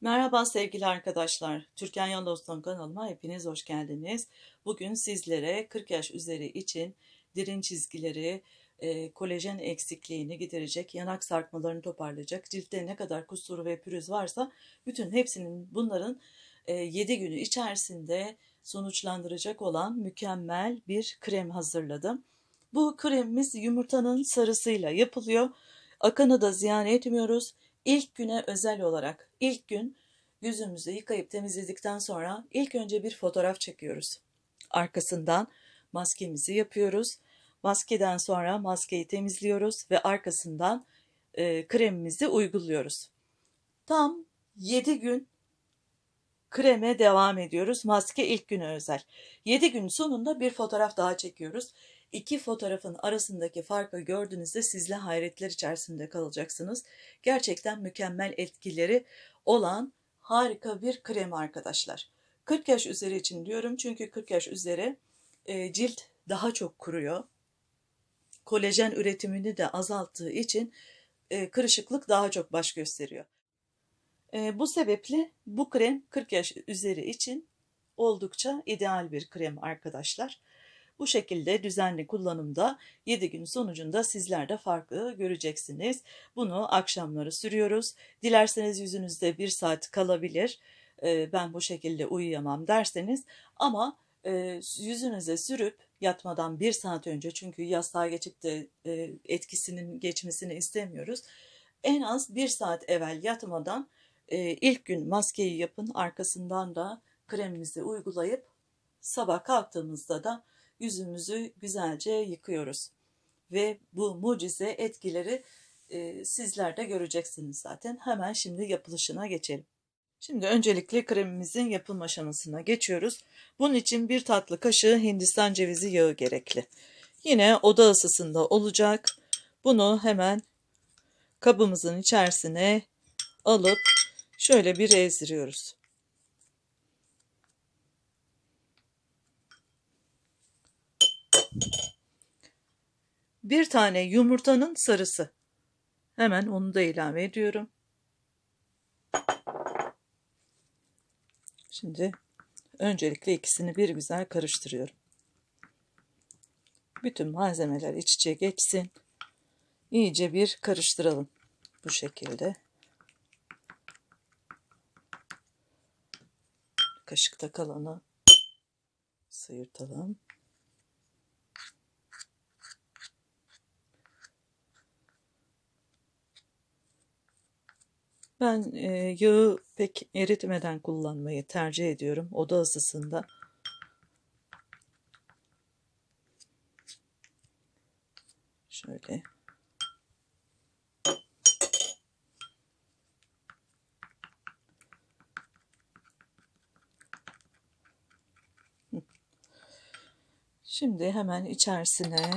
Merhaba sevgili arkadaşlar. Türkan Yan Dostum kanalıma hepiniz hoş geldiniz. Bugün sizlere 40 yaş üzeri için derin çizgileri, e, kolajen eksikliğini giderecek, yanak sarkmalarını toparlayacak, ciltte ne kadar kusur ve pürüz varsa bütün hepsinin bunların e, 7 günü içerisinde sonuçlandıracak olan mükemmel bir krem hazırladım. Bu kremimiz yumurtanın sarısıyla yapılıyor. Akanı da ziyan etmiyoruz. İlk güne özel olarak ilk gün yüzümüzü yıkayıp temizledikten sonra ilk önce bir fotoğraf çekiyoruz. Arkasından maskemizi yapıyoruz. Maskeden sonra maskeyi temizliyoruz ve arkasından e, kremimizi uyguluyoruz. Tam 7 gün kreme devam ediyoruz. Maske ilk güne özel. 7 gün sonunda bir fotoğraf daha çekiyoruz. İki fotoğrafın arasındaki farkı gördüğünüzde sizle hayretler içerisinde kalacaksınız. Gerçekten mükemmel etkileri olan harika bir krem arkadaşlar. 40 yaş üzeri için diyorum çünkü 40 yaş üzeri e, cilt daha çok kuruyor. Kolajen üretimini de azalttığı için e, kırışıklık daha çok baş gösteriyor. E, bu sebeple bu krem 40 yaş üzeri için oldukça ideal bir krem arkadaşlar. Bu şekilde düzenli kullanımda 7 gün sonucunda sizler de farkı göreceksiniz. Bunu akşamları sürüyoruz. Dilerseniz yüzünüzde bir saat kalabilir. Ee, ben bu şekilde uyuyamam derseniz ama e, yüzünüze sürüp yatmadan bir saat önce çünkü yastığa geçip de e, etkisinin geçmesini istemiyoruz. En az bir saat evvel yatmadan e, ilk gün maskeyi yapın arkasından da kremimizi uygulayıp sabah kalktığımızda da yüzümüzü güzelce yıkıyoruz. Ve bu mucize etkileri e, sizler de göreceksiniz zaten. Hemen şimdi yapılışına geçelim. Şimdi öncelikle kremimizin yapılma aşamasına geçiyoruz. Bunun için bir tatlı kaşığı Hindistan cevizi yağı gerekli. Yine oda ısısında olacak. Bunu hemen kabımızın içerisine alıp şöyle bir ezdiriyoruz. Bir tane yumurtanın sarısı. Hemen onu da ilave ediyorum. Şimdi öncelikle ikisini bir güzel karıştırıyorum. Bütün malzemeler iç içe geçsin. İyice bir karıştıralım. Bu şekilde. Kaşıkta kalanı sıyırtalım. Ben e, yağı pek eritmeden kullanmayı tercih ediyorum oda ısısında. Şöyle. Şimdi hemen içerisine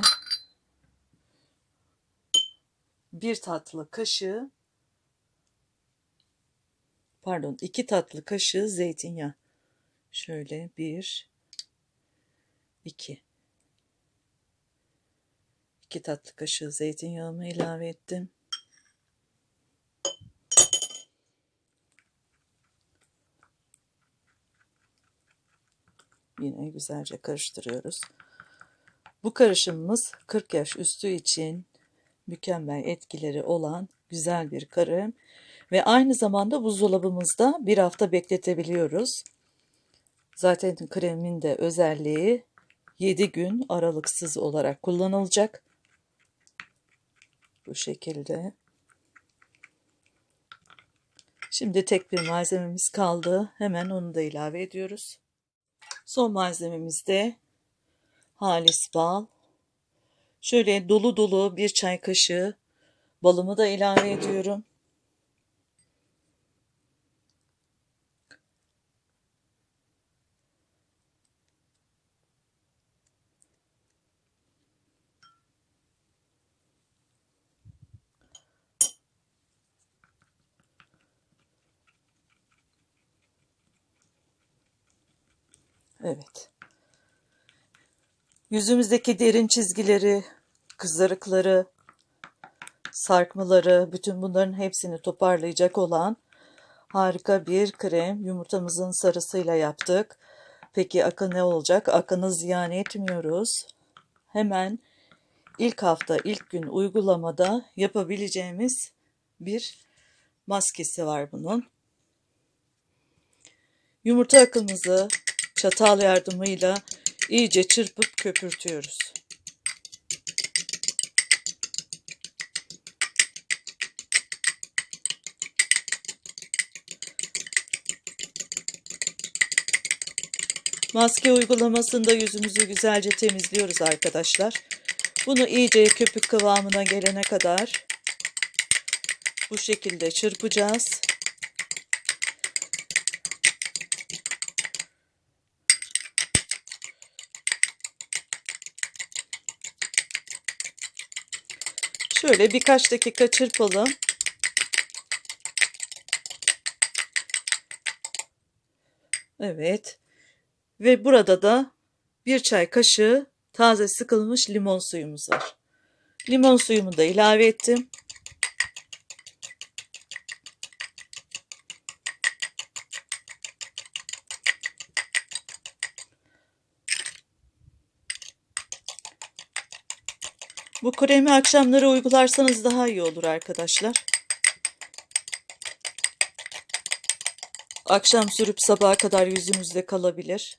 bir tatlı kaşığı pardon iki tatlı kaşığı zeytinyağı. Şöyle bir, iki. iki tatlı kaşığı zeytinyağımı ilave ettim. Yine güzelce karıştırıyoruz. Bu karışımımız 40 yaş üstü için mükemmel etkileri olan güzel bir krem ve aynı zamanda buzdolabımızda bir hafta bekletebiliyoruz. Zaten kremin de özelliği 7 gün aralıksız olarak kullanılacak. Bu şekilde. Şimdi tek bir malzememiz kaldı. Hemen onu da ilave ediyoruz. Son malzememiz de halis bal. Şöyle dolu dolu bir çay kaşığı balımı da ilave ediyorum. Evet. Yüzümüzdeki derin çizgileri, kızarıkları, sarkmaları, bütün bunların hepsini toparlayacak olan Harika bir krem yumurtamızın sarısıyla yaptık. Peki akı ne olacak? Akını ziyan etmiyoruz. Hemen ilk hafta, ilk gün uygulamada yapabileceğimiz bir maskesi var bunun. Yumurta akımızı çatal yardımıyla iyice çırpıp köpürtüyoruz. Maske uygulamasında yüzümüzü güzelce temizliyoruz arkadaşlar. Bunu iyice köpük kıvamına gelene kadar bu şekilde çırpacağız. Şöyle birkaç dakika çırpalım. Evet. Ve burada da bir çay kaşığı taze sıkılmış limon suyumuz var. Limon suyumu da ilave ettim. Bu kremi akşamları uygularsanız daha iyi olur arkadaşlar. Akşam sürüp sabaha kadar yüzünüzde kalabilir.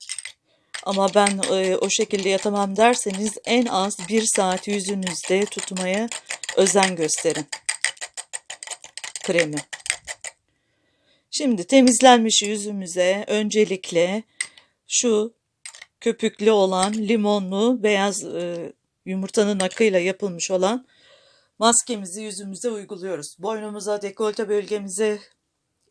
Ama ben e, o şekilde yatamam derseniz en az bir saat yüzünüzde tutmaya özen gösterin. Kremi. Şimdi temizlenmiş yüzümüze öncelikle şu köpüklü olan limonlu beyaz e, yumurtanın akıyla yapılmış olan maskemizi yüzümüze uyguluyoruz. Boynumuza, dekolte bölgemize,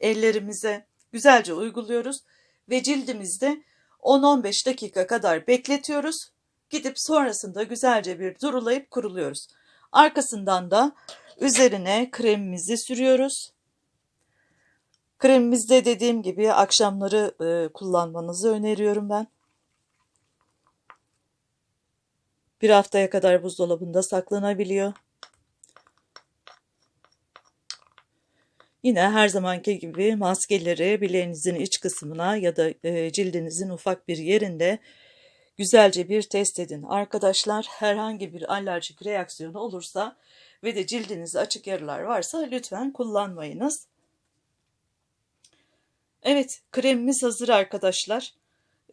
ellerimize güzelce uyguluyoruz ve cildimizde 10-15 dakika kadar bekletiyoruz. Gidip sonrasında güzelce bir durulayıp kuruluyoruz. Arkasından da üzerine kremimizi sürüyoruz. Kremimizde dediğim gibi akşamları e, kullanmanızı öneriyorum ben. Bir haftaya kadar buzdolabında saklanabiliyor. Yine her zamanki gibi maskeleri bileğinizin iç kısmına ya da e, cildinizin ufak bir yerinde güzelce bir test edin. Arkadaşlar herhangi bir alerjik reaksiyonu olursa ve de cildinizde açık yaralar varsa lütfen kullanmayınız. Evet kremimiz hazır arkadaşlar.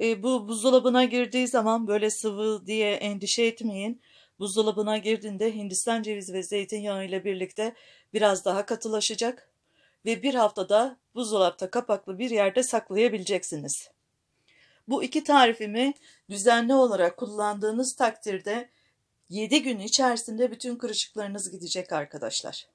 E, bu buzdolabına girdiği zaman böyle sıvı diye endişe etmeyin. Buzdolabına girdiğinde Hindistan cevizi ve zeytinyağı ile birlikte biraz daha katılaşacak ve bir haftada buzdolapta kapaklı bir yerde saklayabileceksiniz. Bu iki tarifimi düzenli olarak kullandığınız takdirde 7 gün içerisinde bütün kırışıklarınız gidecek arkadaşlar.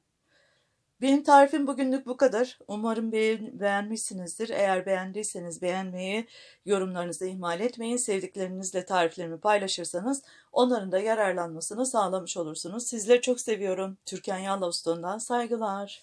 Benim tarifim bugünlük bu kadar. Umarım beğenmişsinizdir. Eğer beğendiyseniz beğenmeyi, yorumlarınızı ihmal etmeyin. Sevdiklerinizle tariflerimi paylaşırsanız onların da yararlanmasını sağlamış olursunuz. Sizleri çok seviyorum. Türkan Yallavuston'dan saygılar.